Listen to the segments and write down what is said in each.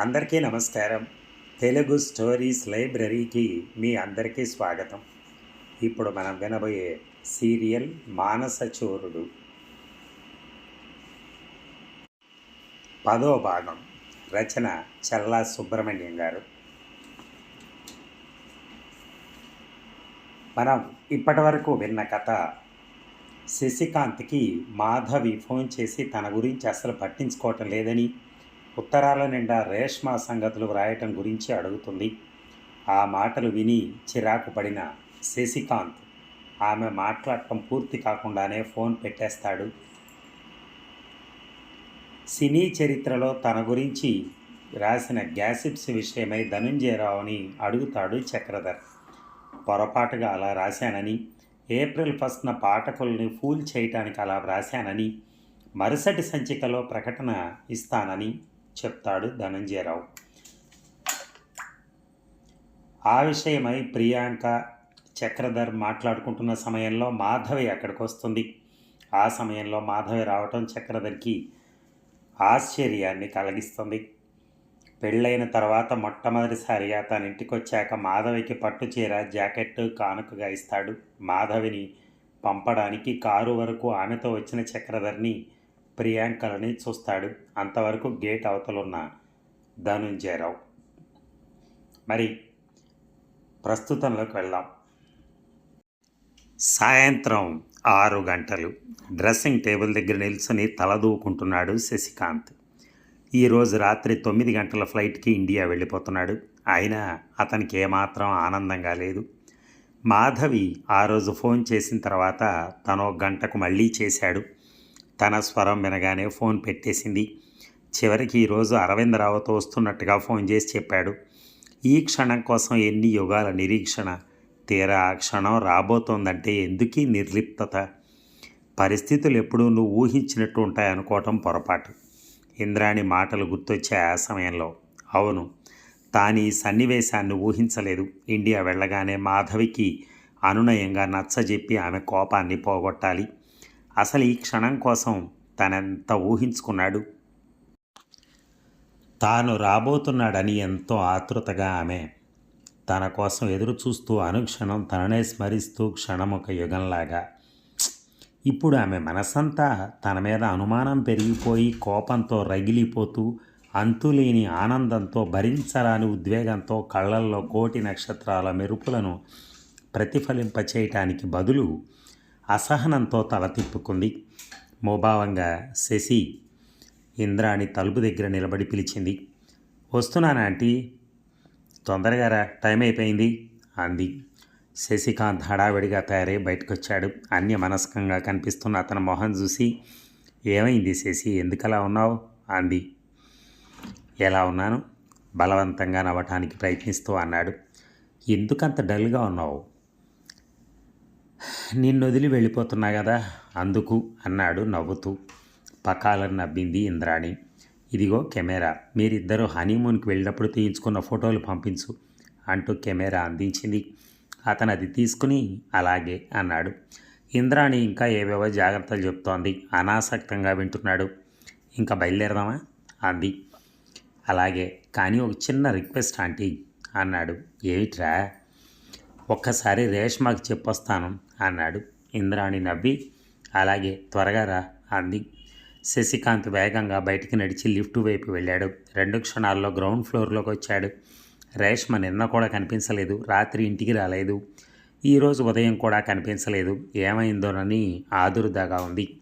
అందరికీ నమస్కారం. తెలుగు స్టోరీస్ లైబ్రరీకి మీ అందరికీ స్వాగతం. ఇప్పుడు మనం వినబోయే సీరియల్ మానసచోరుడు పదో భాగం. రచన చల్లా సుబ్రహ్మణ్యం గారు. మనం ఇప్పటివరకు విన్న కథ శశికాంత్కి మాధవి ఫోన్ చేసి తన గురించి అసలు పట్టించుకోవటం లేదని ఉత్తరాల నిండా రేష్మా సంగతులు వ్రాయటం గురించి అడుగుతుంది. ఆ మాటలు విని చిరాకు పడిన శశికాంత్ ఆమె మాట్లాడటం పూర్తి కాకుండానే ఫోన్ పెట్టేస్తాడు. సినీ చరిత్రలో తన గురించి రాసిన గ్యాసిప్స్ విషయమై ధనుంజయరావుని అడుగుతాడు చక్రధర్. పొరపాటుగా అలా రాశానని ఏప్రిల్ ఫస్ట్న పాఠకుల్ని ఫూల్ చేయటానికి అలా వ్రాశానని మరుసటి సంచికలో ప్రకటన ఇస్తానని చెప్తాడు ధనంజయరావు. ఆ విషయమై ప్రియాంక చక్రధర్ మాట్లాడుకుంటున్న సమయంలో మాధవి అక్కడికి వస్తుంది. ఆ సమయంలో మాధవి రావటం చక్రధర్కి ఆశ్చర్యాన్ని కలిగిస్తుంది. పెళ్ళైన తర్వాత మొట్టమొదటిసారిగా తన ఇంటికి వచ్చాక మాధవికి పట్టు చీర జాకెట్ కానుకగా ఇస్తాడు. మాధవిని పంపడానికి కారు వరకు ఆమెతో వచ్చిన చక్రధర్ని ప్రియాంకలని చూస్తాడు. అంతవరకు గేట్ అవతలున్న ధనుంజయరావు. మరి ప్రస్తుతంలోకి వెళ్దాం. సాయంత్రం ఆరు గంటలు. డ్రెస్సింగ్ టేబుల్ దగ్గర నిల్చుని తలదూకుంటున్నాడు శశికాంత్. ఈరోజు రాత్రి తొమ్మిది గంటల ఫ్లైట్కి ఇండియా వెళ్ళిపోతున్నాడు. అయినా అతనికి ఏమాత్రం ఆనందంగా లేదు. మాధవి ఆ రోజు ఫోన్ చేసిన తర్వాత తను ఒక గంటకు మళ్ళీ చేశాడు. తన స్వరం వినగానే ఫోన్ పెట్టేసింది. చివరికి ఈరోజు అరవింద్ అరవిందరావుతో వస్తున్నట్టుగా ఫోన్ చేసి చెప్పాడు. ఈ క్షణం కోసం ఎన్ని యుగాల నిరీక్షణ? తీరా ఆ క్షణం రాబోతోందంటే ఎందుకీ నిర్లిప్తత? పరిస్థితులు ఎప్పుడూ నువ్వు ఊహించినట్టు ఉంటాయనుకోవటం పొరపాటు. ఇంద్రాణి మాటలు గుర్తొచ్చే ఆ సమయంలో. అవును తాను ఈ సన్నివేశాన్ని ఊహించలేదు. ఇండియా వెళ్ళగానే మాధవికి అనునయంగా నచ్చజెప్పి ఆమె కోపాన్ని పోగొట్టాలి. అసలు ఈ క్షణం కోసం తనెంత ఊహించుకున్నాడు. తాను రాబోతున్నాడని ఎంతో ఆతృతగా ఆమె తన కోసం ఎదురు చూస్తూ అనుక్షణం తననే స్మరిస్తూ క్షణం ఒక యుగంలాగా. ఇప్పుడు ఆమె మనసంతా తన మీద అనుమానం పెరిగిపోయి కోపంతో రగిలిపోతూ అంతులేని ఆనందంతో భరించరాని ఉద్వేగంతో కళ్ళల్లో కోటి నక్షత్రాల మెరుపులను ప్రతిఫలింపచేయటానికి బదులు అసహనంతో తల తిప్పుకుంది. మోభావంగా శశి ఇంద్రాణి తలుపు దగ్గర నిలబడి పిలిచింది. వస్తున్నానా ఆంటీ? తొందరగా రా టైం అయిపోయింది అంది. శశికాంత్ హడావిడిగా తయారై బయటకొచ్చాడు. అన్యమనస్కంగా కనిపిస్తున్న అతని మొహం చూసి ఏమైంది శశి? ఎందుకలా ఉన్నావు? అంది. ఎలా ఉన్నాను? బలవంతంగా నవ్వటానికి ప్రయత్నిస్తూ అన్నాడు. ఎందుకంత డల్గా ఉన్నావు? నిన్ను వదిలి వెళ్ళిపోతున్నా కదా అందుకు అన్నాడు నవ్వుతూ. పకాలను నవ్వింది ఇంద్రాణి. ఇదిగో కెమెరా మీరిద్దరూ హనీమూన్కి వెళ్ళినప్పుడు తీయించుకున్న ఫోటోలు పంపించు అంటూ కెమెరా అందించింది. అతను అది తీసుకుని అలాగే అన్నాడు. ఇంద్రాణి ఇంకా ఏవేవో జాగ్రత్తలు చెప్తోంది. అనాసక్తంగా వింటున్నాడు. ఇంకా బయలుదేరదామా? అంది. అలాగే కానీ ఒక చిన్న రిక్వెస్ట్ ఆంటీ అన్నాడు. ఏమిట్రా? ఒక్కసారి రేష్మాకి చెప్పొస్తాను. అన్నాడు. ఇంద్రాణి నవ్వి అలాగే త్వరగా రా అంది. శశికాంత్ వేగంగా బయటికి నడిచి లిఫ్ట్ వైపు వెళ్ళాడు. రెండు క్షణాల్లో గ్రౌండ్ ఫ్లోర్లోకి వచ్చాడు. రేష్మ నిన్న కూడా కనిపించలేదు. రాత్రి ఇంటికి రాలేదు. ఈరోజు ఉదయం కూడా కనిపించలేదు. ఏమైందోనని ఆదురుదాగా ఉంది.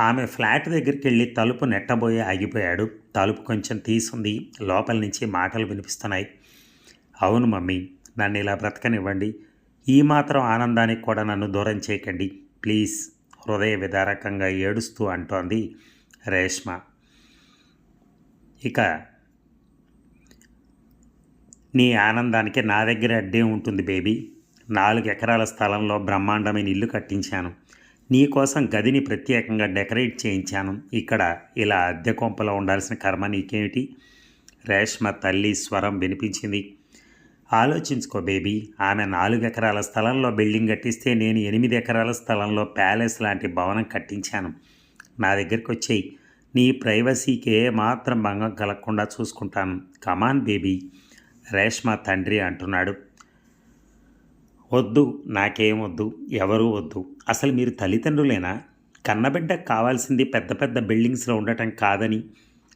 ఆమె ఫ్లాట్ దగ్గరికి వెళ్ళి తలుపు నెట్టబోయే ఆగిపోయాడు. తలుపు కొంచెం తీసుంది. లోపల నుంచి మాటలు వినిపిస్తున్నాయి. అవును మమ్మీ నన్ను ఇలా బ్రతకనివ్వండి. ఈ మాత్రం ఆనందానికి కూడా నన్ను దూరం చేయకండి. ప్లీజ్. హృదయ విదారకంగా ఏడుస్తూ అంటోంది రేష్మ. ఇక నీ ఆనందానికి నా దగ్గర అడ్డే ఉంటుంది బేబీ. నాలుగు ఎకరాల స్థలంలో బ్రహ్మాండమైన ఇల్లు కట్టించాను. నీ కోసం గదిని ప్రత్యేకంగా డెకరేట్ చేయించాను. ఇక్కడ ఇలా అద్దె కొంపలో ఉండాల్సిన కర్మ నీకేమిటి? రేష్మ తల్లి స్వరం వినిపించింది. ఆలోచించుకో బేబీ. ఆమె నాలుగు ఎకరాల స్థలంలో బిల్డింగ్ కట్టిస్తే నేను ఎనిమిది ఎకరాల స్థలంలో ప్యాలెస్ లాంటి భవనం కట్టించాను. నా దగ్గరికి వచ్చేయి. నీ ప్రైవసీకే మాత్రం భంగం కలగకుండా చూసుకుంటాను. Come on baby. రేష్మ తండ్రి అంటున్నాడు. వద్దు నాకేం వద్దు ఎవరూ వద్దు. అసలు మీరు తల్లిదండ్రులేనా? కన్నబిడ్డ కావాల్సింది పెద్ద పెద్ద బిల్డింగ్స్లో ఉండటం కాదని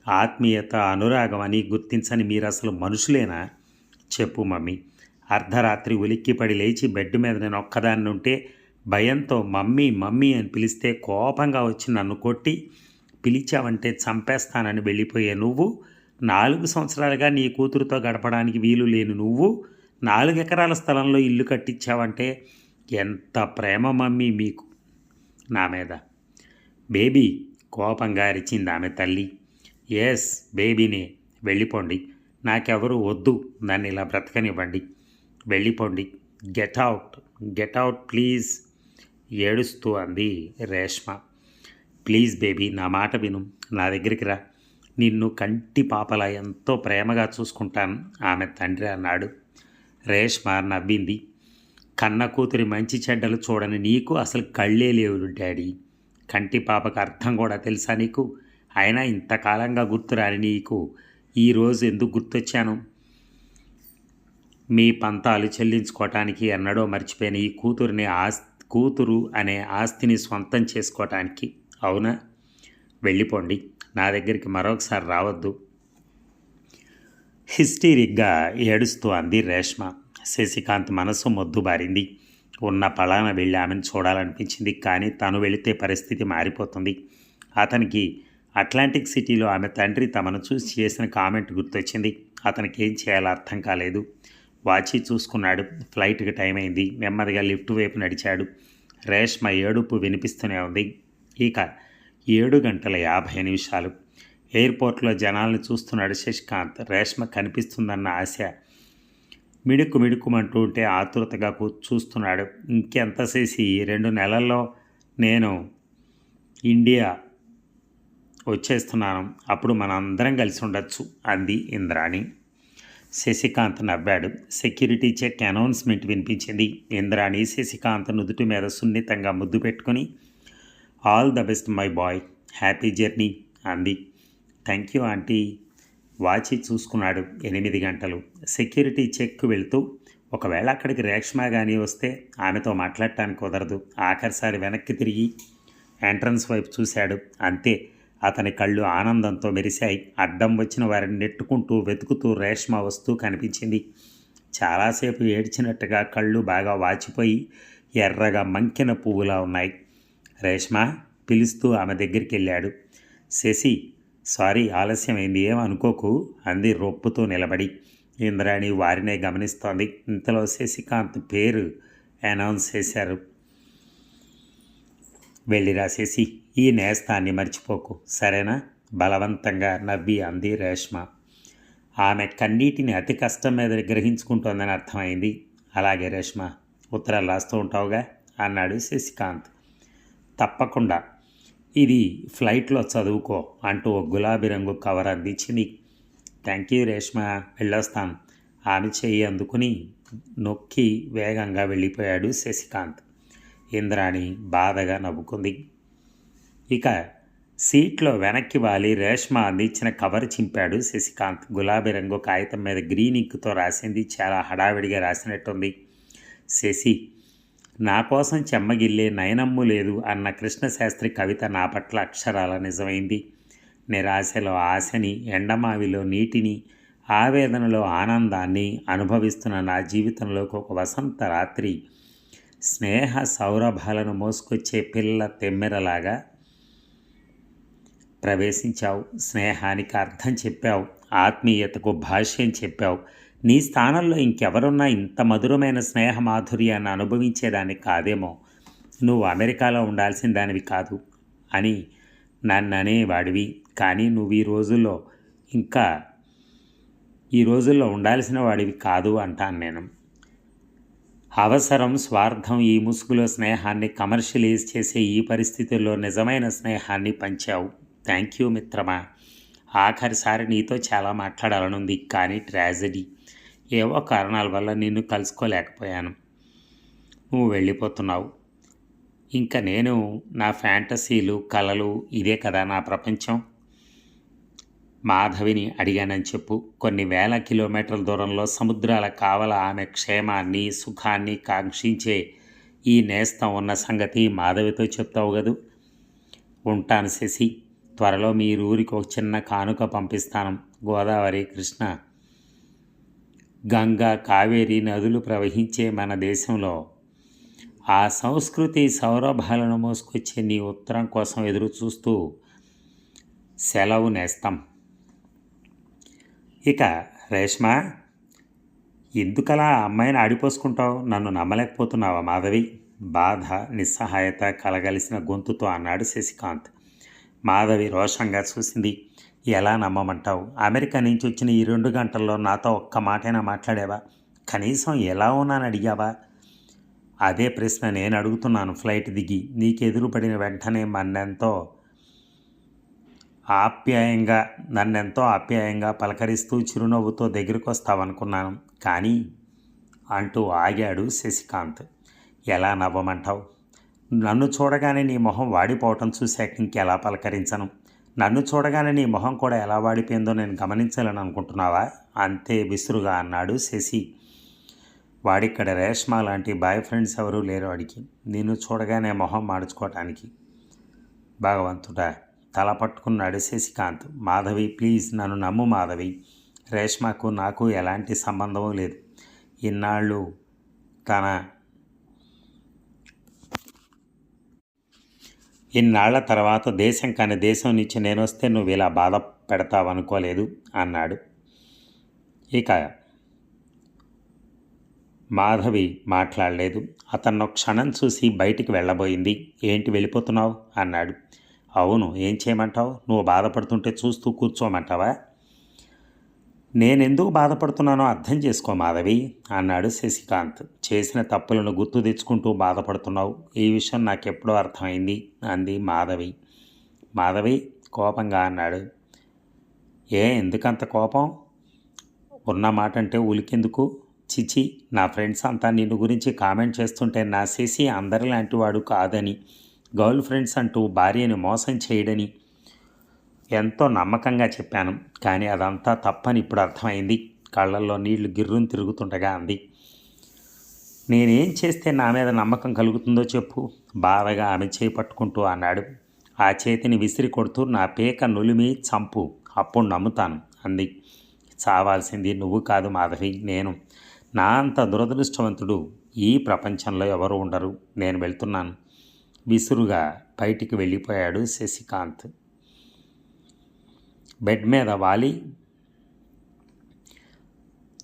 ఆత్మీయత అనురాగం అని గుర్తించని మీరు అసలు మనుషులేనా? చెప్పు మమ్మీ. అర్ధరాత్రి ఉలిక్కిపడి లేచి బెడ్ మీద నేను ఒక్కదాన్ని ఉంటే భయంతో మమ్మీ మమ్మీ అని పిలిస్తే కోపంగా వచ్చి నన్ను కొట్టి పిలిచావంటే చంపేస్తానని వెళ్ళిపోయే నువ్వు నాలుగు సంవత్సరాలుగా నీ కూతురుతో గడపడానికి వీలు లేని నువ్వు నాలుగు ఎకరాల స్థలంలో ఇల్లు కట్టించావంటే ఎంత ప్రేమ మమ్మీ మీకు. నా మీద. బేబీ కోపంగా అరిచింది ఆమె తల్లి. ఎస్ బేబీనే వెళ్ళిపోండి. నాకెవరు వద్దు. నన్ను ఇలా బ్రతకనివ్వండి. వెళ్ళిపోండి. Get out. Get out please. ఏడుస్తూ అంది రేష్మ. ప్లీజ్ బేబీ నా మాట విను. నా దగ్గరికి రా. నిన్ను కంటి పాపలా ఎంతో ప్రేమగా చూసుకుంటాను. ఆమె తండ్రి అన్నాడు. రేష్మ నవ్వింది. కన్న కూతురి మంచి చెడ్డలు చూడని నీకు అసలు కళ్ళే లేవు డాడీ. కంటి పాపకు అర్థం కూడా తెలుసా నీకు? అయినా ఇంతకాలంగా గుర్తురాని నీకు ఈరోజు ఎందుకు గుర్తొచ్చాను? మీ పంతాలు చెల్లించుకోవటానికి ఎన్నడో మర్చిపోయిన. ఈ కూతురిని ఆస్ కూతురు అనే ఆస్తిని సొంతం చేసుకోవటానికి అవునా? వెళ్ళిపోండి. నా దగ్గరికి మరొకసారి రావద్దు. హిస్టీరిక్గా ఏడుస్తూ అంది రేష్మ. శశికాంత్ మనసు మొద్దుబారింది ఉన్న పలాన వెళ్ళి ఆమెను చూడాలనిపించింది కానీ తను వెళితే పరిస్థితి మారిపోతుంది. అతనికి అట్లాంటిక్ సిటీలో ఆమె తండ్రి తమను చూసి చేసిన కామెంట్ గుర్తొచ్చింది. అతనికి ఏం చేయాలో అర్థం కాలేదు. వాచి చూసుకున్నాడు. ఫ్లైట్కి టైం అయింది. నెమ్మదిగా లిఫ్ట్ వైపు నడిచాడు. రేష్మ ఏడుపు వినిపిస్తూనే ఉంది. ఇక ఏడు గంటల యాభై నిమిషాలు. ఎయిర్పోర్ట్లో జనాల్ని చూస్తున్నాడు శశికాంత్. రేష్మ కనిపిస్తుందన్న ఆశ మిడుకు మిడుకుమంటూ ఉంటే ఆతురతగా చూస్తున్నాడు. ఇంకెంతసేసి ఈ రెండు నెలల్లో నేను ఇండియా వచ్చేస్తున్నాను. అప్పుడు మనం అందరం కలిసి ఉండొచ్చు. అంది ఇంద్రాణి. శశికాంత్ నవ్వాడు. సెక్యూరిటీ చెక్ అనౌన్స్మెంట్ వినిపించింది. ఇంద్రాణి శశికాంత్ నుదుటి మీద సున్నితంగా ముద్దు పెట్టుకుని all the best my boy. Happy journey అంది. Thank you aunty. వాచి చూసుకున్నాడు ఎనిమిది గంటలు. సెక్యూరిటీ చెక్ వెళుతూ ఒకవేళ అక్కడికి రేష్మా కానీ వస్తే ఆమెతో మాట్లాడటానికి కుదరదు. ఆఖరిసారి వెనక్కి తిరిగి ఎంట్రన్స్ వైపు చూశాడు. అంతే. అతని కళ్ళు ఆనందంతో మెరిశాయి. అడ్డం వచ్చిన వారిని నెట్టుకుంటూ వెతుకుతూ రేష్మ వస్తూ కనిపించింది. చాలాసేపు ఏడ్చినట్టుగా కళ్ళు బాగా వాచిపోయి ఎర్రగా మంకిన పువ్వులా ఉన్నాయి. రేష్మ పిలుస్తూ ఆమె దగ్గరికి వెళ్ళాడు శశి సారీ ఆలస్యమైంది ఏమనుకోకు అనుకోకు అంది రొప్పుతూ నిలబడి. ఇంద్రాణి వారినే గమనిస్తోంది. ఇంతలో శశికాంత్ పేరు అనౌన్స్ చేశారు. వెళ్ళి రాసేసి ఈ నేస్తాన్ని మర్చిపోకు సరేనా? బలవంతంగా నవ్వి అంది రేష్మ. ఆమె కన్నీటిని అతి కష్టం మీద గ్రహించుకుంటోందని అర్థమైంది. అలాగే రేష్మ ఉత్తరాలు రాస్తూ ఉంటావుగా? అన్నాడు శశికాంత్. తప్పకుండా. ఇది ఫ్లైట్లో చదువుకో అంటూ ఒక గులాబీ రంగు కవర్ అందించింది. థ్యాంక్ యూ రేష్మ వెళ్ళొస్తాను. ఆమె చెయ్యి అందుకుని నొక్కి వేగంగా వెళ్ళిపోయాడు శశికాంత్. ఇంద్రాణి బాధగా నవ్వుకుంది. ఇక సీట్లో వెనక్కి వాలి రేష్మ అందించిన కవర్ చింపాడు శశికాంత్. గులాబీ రంగు కాగితం మీద గ్రీన్ ఇంక్తో రాసింది చాలా హడావిడిగా రాసినట్టుంది. శశి నా కోసం చెమ్మగిల్లే నయనమ్ము లేదు అన్న కృష్ణశాస్త్రి కవిత నా పట్ల అక్షరాల నిజమైంది. నిరాశలో ఆశని ఎండమావిలో నీటిని ఆవేదనలో ఆనందాన్ని అనుభవిస్తున్న నా జీవితంలోకి ఒక వసంత రాత్రి స్నేహ సౌరభాలను మోసుకొచ్చే పిల్ల తెమ్మెరలాగా ప్రవేశించావు. స్నేహానికి అర్థం చెప్పావు. ఆత్మీయతకు భాష్యం చెప్పావు. నీ స్థానంలో ఇంకెవరున్నా ఇంత మధురమైన స్నేహ మాధుర్యాన్ని అనుభవించేదాన్ని కాదేమో. నువ్వు అమెరికాలో ఉండాల్సిన దానివి కాదు అని నన్ను అనేవాడివి కానీ నువ్వు ఈ రోజుల్లో ఇంకా ఈ రోజుల్లో ఉండాల్సిన వాడివి కాదు అంటాను నేను. అవసరం స్వార్థం ఈ ముసుగులో స్నేహాన్ని కమర్షియలైజ్ చేసే ఈ పరిస్థితుల్లో నిజమైన స్నేహాన్ని పంచావు. థ్యాంక్ యూ మిత్రమా. ఆఖరిసారి నీతో చాలా మాట్లాడాలనుంది కానీ ట్రాజడీ. ఏవో కారణాల వల్ల నిన్ను కలుసుకోలేకపోయాను. నువ్వు వెళ్ళిపోతున్నావు. ఇంకా నేను నా ఫ్యాంటసీలు కళలు ఇదే కదా నా ప్రపంచం. మాధవిని అడిగానని చెప్పు. కొన్ని వేల కిలోమీటర్ల దూరంలో సముద్రాల కావల ఆమె క్షేమాన్ని సుఖాన్ని కాంక్షించే ఈ నేస్తం ఉన్న సంగతి మాధవితో చెప్తావు కదూ? ఉంటాను శశి. త్వరలో మీ ఊరికి ఒక చిన్న కానుక పంపిస్తాను. గోదావరి కృష్ణ. గంగా కావేరి నదులు ప్రవహించే మన దేశంలో ఆ సంస్కృతి సౌరభాలను మోసుకొచ్చే నీ ఉత్తరం కోసం ఎదురు చూస్తూ సెలవు నేస్తాం. ఇక రేష్మ ఎందుకలా అమ్మాయిని ఆడిపోసుకుంటావు? నన్ను నమ్మలేకపోతున్నావా మాధవి? బాధ నిస్సహాయత కలగలిసిన గొంతుతో అన్నాడు శశికాంత్. మాధవి రోషంగా చూసింది. ఎలా నమ్మమంటావు? అమెరికా నుంచి వచ్చిన ఈ రెండు గంటల్లో నాతో ఒక్క మాటైనా మాట్లాడావా? కనీసం ఎలా ఉన్నాను అడిగావా? అదే ప్రశ్న నేను అడుగుతున్నాను. ఫ్లైట్ దిగి నీకు ఎదురుపడిన వెంటనే మన్నెంతో ఆప్యాయంగా నన్నెంతో ఆప్యాయంగా పలకరిస్తూ చిరునవ్వుతో దగ్గరికి వస్తావనుకున్నాను కానీ అంటూ ఆగాడు శశికాంత్. ఎలా నవ్వమంటావు? నన్ను చూడగానే నీ మొహం వాడిపోవటం చూశాక ఇంకెలా పలకరించను? నన్ను చూడగానే నీ మొహం కూడా ఎలా వాడిపోయిందో నేను గమనించాలని అనుకుంటున్నావా? అంతే విసురుగా అన్నాడు శశి. వాడిక్కడ రేష్మా లాంటి బాయ్ ఫ్రెండ్స్ ఎవరూ లేరు వాడికి నిన్ను చూడగానే మొహం మార్చుకోవటానికి భగవంతుడా తల పట్టుకుని నడిసేసి కాంత్ మాధవి ప్లీజ్ నన్ను నమ్ము మాధవి. రేష్మకు నాకు ఎలాంటి సంబంధం లేదు. ఇన్నాళ్ళు తన ఇన్నాళ్ళ తర్వాత దేశం కాని దేశం నుంచి నేను వస్తే నువ్వు ఇలా బాధ పెడతావనుకోలేదు అన్నాడు. ఇక మాధవి మాట్లాడలేదు. అతన్ని క్షణం చూసి బయటికి వెళ్ళబోయింది. ఏంటి వెళ్ళిపోతున్నావు? అన్నాడు. అవును ఏం చేయమంటావు? నువ్వు బాధపడుతుంటే చూస్తూ కూర్చోమంటావా? నేనెందుకు బాధపడుతున్నానో అర్థం చేసుకో మాధవి అన్నాడు శశికాంత్. చేసిన తప్పులను గుర్తు తెచ్చుకుంటూ బాధపడుతున్నావు. ఈ విషయం నాకెప్పుడో అర్థమైంది అంది మాధవి. మాధవి కోపంగా అన్నాడు. ఏ ఎందుకంత కోపం? ఉన్న మాట అంటే ఉలికెందుకు? చిచి నా ఫ్రెండ్స్ అంతా నిన్ను గురించి కామెంట్ చేస్తుంటే నా శశి అందరిలాంటి వాడు కాదని గర్ల్ ఫ్రెండ్స్ అంటూ భార్యని మోసం చేయడని ఎంతో నమ్మకంగా చెప్పాను. కానీ అదంతా తప్పని ఇప్పుడు అర్థమైంది. కళ్ళల్లో నీళ్ళు గిర్రుని తిరుగుతుండగా అంది. నేనేం చేస్తే నా మీద నమ్మకం కలుగుతుందో చెప్పు. బాధగా ఆమె చేయి పట్టుకుంటూ అన్నాడు. ఆ చేతిని విసిరి కొడుతూ నా పేక నులిమి చంపు. అప్పుడు నమ్ముతాను అంది. చావాల్సింది నువ్వు కాదు మాధవి నేను. నా అంత దురదృష్టవంతుడు ఈ ప్రపంచంలో ఎవరు ఉండరు. నేను వెళ్తున్నాను. విసురుగా బయటికి వెళ్ళిపోయాడు శశికాంత్. బెడ్ మీద వాలి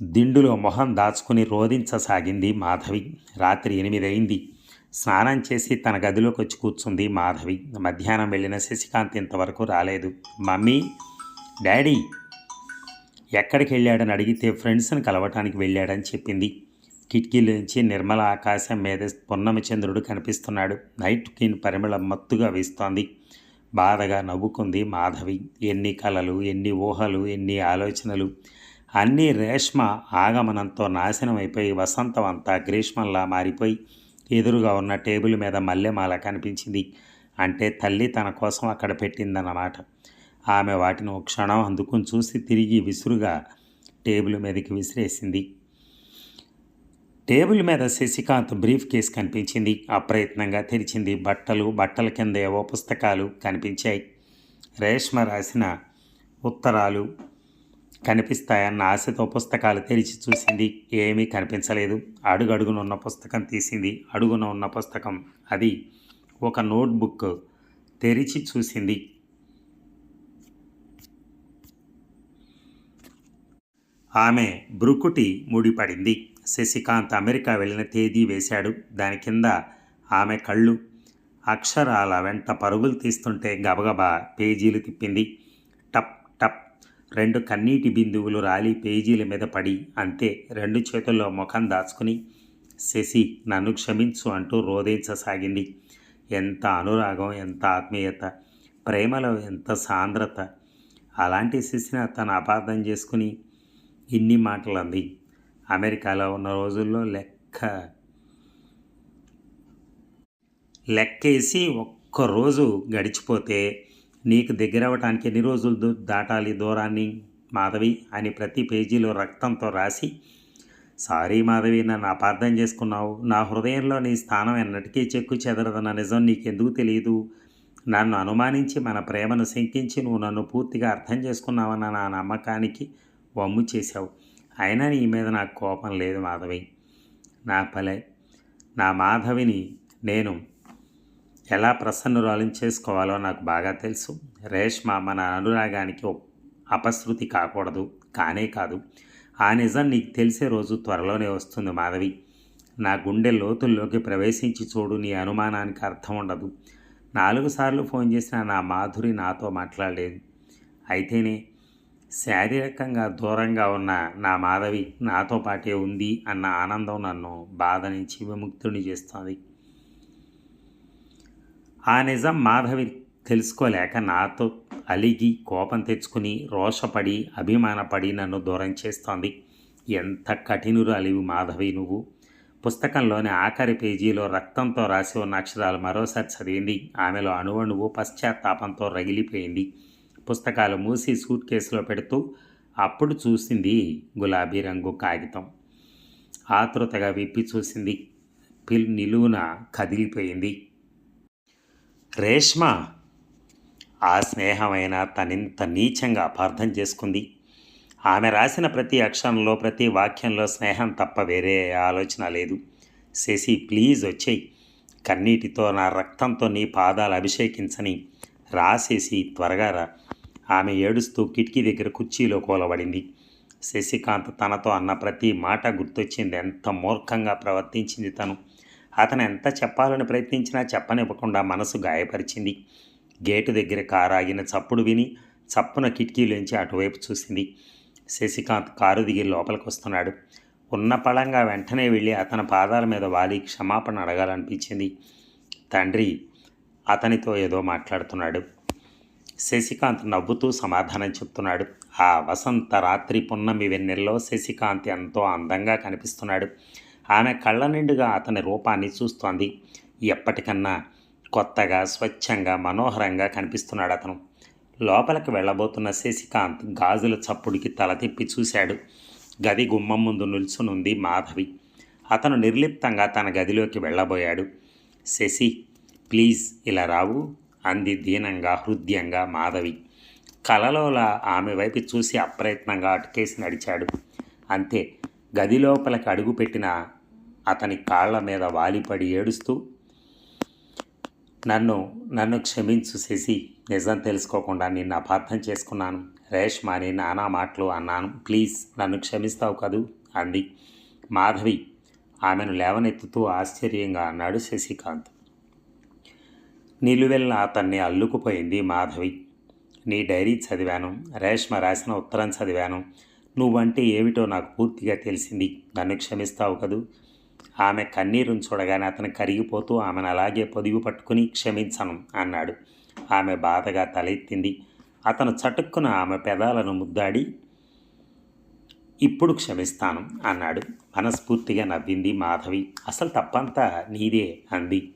దిండులో మొహం దాచుకుని రోధించసాగింది మాధవి. రాత్రి ఎనిమిదైంది. స్నానం చేసి తన గదిలోకి వచ్చి కూర్చుంది మాధవి. మధ్యాహ్నం వెళ్ళిన శశికాంత్ ఇంతవరకు రాలేదు. మమ్మీ డాడీ ఎక్కడికి వెళ్ళాడని అడిగితే ఫ్రెండ్స్ని కలవటానికి వెళ్ళాడని చెప్పింది. కిటికీలోంచి నిర్మల ఆకాశం మీద పొన్నమి చంద్రుడు కనిపిస్తున్నాడు. నైట్ కిన్ పరిమళం మత్తుగా వీస్తోంది. బాధగా నవ్వుకుంది మాధవి. ఎన్ని కలలు ఎన్ని ఊహలు ఎన్ని ఆలోచనలు. అన్నీ రేష్మ ఆగమనంతో నాశనం అయిపోయి వసంతం అంతా గ్రీష్మంలా మారిపోయి ఎదురుగా ఉన్న టేబుల్ మీద మల్లెమాల కనిపించింది. అంటే తల్లి తన కోసం అక్కడ పెట్టిందన్నమాట. ఆమె వాటిని ఒక క్షణం అందుకుని చూసి తిరిగి విసురుగా టేబుల్ మీదకి విసిరేసింది. టేబుల్ మీద శశికాంత్ బ్రీఫ్ కేస్ కనిపించింది. అప్రయత్నంగా తెరిచింది బట్టలు బట్టల కింద ఏవో పుస్తకాలు కనిపించాయి. రేష్మ రాసిన ఉత్తరాలు కనిపిస్తాయన్న ఆశతో పుస్తకాలు తెరిచి చూసింది. ఏమీ కనిపించలేదు. అడుగడుగున ఉన్న పుస్తకం తీసింది. అడుగున ఉన్న పుస్తకం అది ఒక నోట్బుక్ తెరిచి చూసింది. ఆమె బ్రుకుటి ముడిపడింది. శశికాంత్ అమెరికా వెళ్ళిన తేదీ వేశాడు. దాని కింద ఆమె కళ్ళు అక్షరాల వెంట పరుగులు తీస్తుంటే గబగబా పేజీలు తిప్పింది. టప్ టప్. రెండు కన్నీటి బిందువులు రాలి పేజీల మీద పడి అంతే. రెండు చేతుల్లో ముఖం దాచుకుని శశి నన్ను క్షమించు అంటూ రోధించసాగింది. ఎంత అనురాగం ఎంత ఆత్మీయత ప్రేమలో ఎంత సాంద్రత. అలాంటి శిశిన తను అపార్థం చేసుకుని ఇన్ని మాటలు అంది అమెరికాలో ఉన్న రోజుల్లో లెక్క లెక్కేసి ఒక్కరోజు గడిచిపోతే నీకు దగ్గరవటానికి ఎన్ని రోజులు దాటాలి దూరాన్ని మాధవి అని ప్రతి పేజీలో రక్తంతో రాసి సారీ మాధవి నన్ను అపార్థం చేసుకున్నావు. నా హృదయంలో నీ స్థానం ఎన్నటికీ చెక్కు చెదరదన్న నిజం నీకెందుకు తెలియదు నన్ను అనుమానించి మన ప్రేమను శంకించి నువ్వు నన్ను పూర్తిగా అర్థం చేసుకున్నావన్న నా నమ్మకానికి వమ్ము చేశావు. అయినా నీ మీద నాకు కోపం లేదు మాధవి. నా పలే నా మాధవిని నేను ఎలా ప్రసన్నురాలను చేసుకోవాలో నాకు బాగా తెలుసు. రేష్మ మన అనురాగానికి అపశృతి కాకూడదు కానే కాదు. ఆ నిజం నీకు తెలిసే రోజు త్వరలోనే వస్తుంది మాధవి. నా గుండె లోతుల్లోకి ప్రవేశించి చూడు నీ అనుమానానికి అర్థం ఉండదు. నాలుగు సార్లు ఫోన్ చేసిన నా మాధురి నాతో మాట్లాడలేదు. అయితేనే శారీరకంగా దూరంగా ఉన్న నా మాధవి నాతో పాటే ఉంది అన్న ఆనందం నన్ను బాధ నుంచి విముక్తుని చేస్తుంది. ఆ నిజం మాధవి తెలుసుకోలేక నాతో అలిగి కోపం తెచ్చుకుని రోషపడి అభిమానపడి నన్ను దూరం చేస్తోంది. ఎంత కఠినురు అలివి మాధవి నువ్వు. పుస్తకంలోని ఆఖరి పేజీలో రక్తంతో రాసి ఉన్న అక్షరాలు మరోసారి చదివింది. ఆమెలో అణువణువు పశ్చాత్తాపంతో రగిలిపోయింది. పుస్తకాలు మూసి సూట్ కేసులో పెడుతూ అప్పుడు చూసింది గులాబీ రంగు కాగితం. ఆతృతగా విప్పి చూసింది. పిల్ నిలువున కదిలిపోయింది. రేష్మ! ఆ స్నేహమైన తనింత నీచంగా అపార్థం చేసుకుంది. ఆమె రాసిన ప్రతి అక్షరంలో ప్రతి వాక్యంలో స్నేహం తప్ప వేరే ఆలోచన లేదు. శశి ప్లీజ్ వచ్చేయి. కన్నీటితో నా రక్తంతో నీ పాదాలు అభిషేకించని రాసేసి త్వరగా రా. ఆమె ఏడుస్తూ కిటికీ దగ్గర కుర్చీలో కూలబడింది. శశికాంత్ తనతో అన్న ప్రతి మాట గుర్తొచ్చింది. ఎంత మూర్ఖంగా ప్రవర్తించింది తను. అతను ఎంత చెప్పాలని ప్రయత్నించినా చెప్పనివ్వకుండా మనసు గాయపరిచింది. గేటు దగ్గర కారాగిన చప్పుడు విని చప్పున కిటికీలోంచి అటువైపు చూసింది. శశికాంత్ కారు దిగి లోపలికి వస్తున్నాడు. ఉన్న పళంగా వెంటనే వెళ్ళి అతని పాదాల మీద వాలి క్షమాపణ అడగాలనిపించింది. తండ్రి అతనితో ఏదో మాట్లాడుతున్నాడు. శశికాంత్ నవ్వుతూ సమాధానం చెప్తున్నాడు. ఆ వసంత రాత్రి పున్నమి వెన్నెల్లో శశికాంత్ ఎంతో అందంగా కనిపిస్తున్నాడు. ఆమె కళ్ళ నిండుగా అతని రూపాన్ని చూస్తోంది. ఎప్పటికన్నా కొత్తగా స్వచ్ఛంగా మనోహరంగా కనిపిస్తున్నాడు అతను. లోపలికి వెళ్ళబోతున్న శశికాంత్ గాజుల చప్పుడికి తల తిప్పి చూశాడు. గది గుమ్మం ముందు నిల్చునుంది మాధవి. అతను నిర్లిప్తంగా తన గదిలోకి వెళ్ళబోయాడు. శశి ప్లీజ్ ఇలా రావు. అంది దీనంగా హృదయంగా మాధవి. కలలోలా ఆమె వైపు చూసి అప్రయత్నంగా అటుకేసి నడిచాడు. అంతే గది లోపలికి అడుగుపెట్టిన అతని కాళ్ళ మీద వాలిపడి ఏడుస్తూ నన్ను నన్ను క్షమించు శశి నిజం తెలుసుకోకుండా నిన్ను అపార్థం చేసుకున్నాను. రేష్మ అని నానా మాటలు అన్నాను. ప్లీజ్ నన్ను క్షమిస్తావు కదూ? అంది. మాధవి ఆమెను లేవనెత్తుతూ ఆశ్చర్యంగా అన్నాడు శశికాంత్. నిలువెల్ల అతన్ని అల్లుకుపోయింది మాధవి. నీ డైరీ చదివాను రేష్మ రాసిన ఉత్తరం చదివాను. నువ్వంటే ఏమిటో నాకు పూర్తిగా తెలిసింది. నన్ను క్షమిస్తావు కదూ? ఆమె కన్నీరును చూడగానే అతను కరిగిపోతూ ఆమెను అలాగే పొదిగు పట్టుకుని క్షమించను అన్నాడు. ఆమె బాధగా తలెత్తింది. అతను చటుక్కున ఆమె పెదాలను ముద్దాడి ఇప్పుడు క్షమిస్తాను అన్నాడు. మనస్ఫూర్తిగా నవ్వింది మాధవి. అసలు తప్పంతా నీదే అంది.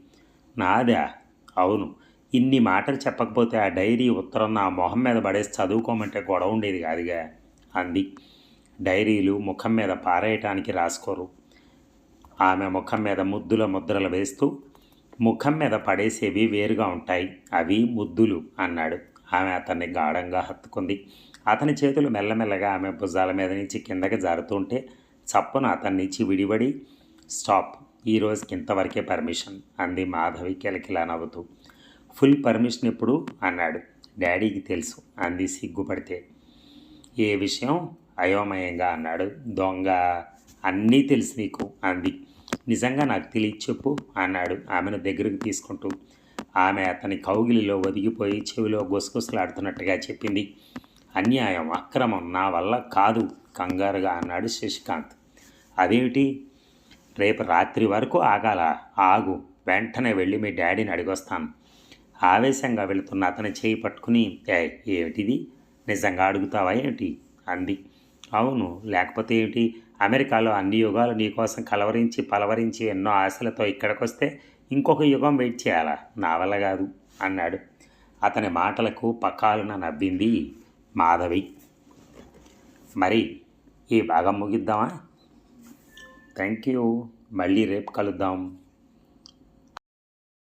నాదా? అవును. ఇన్ని మాటలు చెప్పకపోతే ఆ డైరీ ఉత్తరం నా మొహం మీద పడేసి చదువుకోమంటే గొడవ ఉండేది కాదుగా అంది. డైరీలు ముఖం మీద పారేయటానికి రాసుకోరు. ఆమె ముఖం మీద ముద్దుల ముద్రలు వేస్తూ ముఖం మీద పడేసేవి వేరుగా ఉంటాయి అవి ముద్దులు అన్నాడు. ఆమె అతన్ని గాఢంగా హత్తుకుంది. అతని చేతులు మెల్లమెల్లగా ఆమె భుజాల మీద నుంచి కిందకి జారుతుంటే చప్పున అతన్ని నుంచి విడివడి స్టాప్ ఈ రోజుకి ఇంతవరకే పర్మిషన్ అంది మాధవి కిలకిలా నవ్వుతూ. ఫుల్ పర్మిషన్ ఎప్పుడు? అన్నాడు. డాడీకి తెలుసు అంది సిగ్గుపడితే. ఏ విషయం? అయోమయంగా అన్నాడు. దొంగ. అన్నీ తెలుసు నీకు అంది. నిజంగా నాకు తెలియదు చెప్పు అన్నాడు ఆమెను దగ్గరకు తీసుకుంటూ. ఆమె అతని కౌగిలిలో ఒదిగిపోయి చెవిలో గుసగుసలాడుతున్నట్టుగా చెప్పింది. అన్యాయం అక్రమం నా వల్ల కాదు కంగారుగా అన్నాడు శశికాంత్. అదేమిటి? రేపు రాత్రి వరకు ఆగాల. ఆగు. వెంటనే వెళ్ళి మీ డాడీని అడిగొస్తాను. ఆవేశంగా వెళుతున్న అతని చేయి పట్టుకుని ఏమిటిది? నిజంగా అడుగుతావా ఏమిటి అంది. అవును. లేకపోతే ఏమిటి అమెరికాలో అన్ని యుగాలు నీకోసం కలవరించి పలవరించి ఎన్నో ఆశలతో ఇక్కడికి వస్తే ఇంకొక యుగం వెయిట్ చేయాలా? నా వల్ల కాదు అన్నాడు. అతని మాటలకు పక్కాలున నవ్వింది మాధవి. మరి ఈ భాగం ముగిద్దామా? Thank you. మళ్ళీ రేపు కలుద్దాం.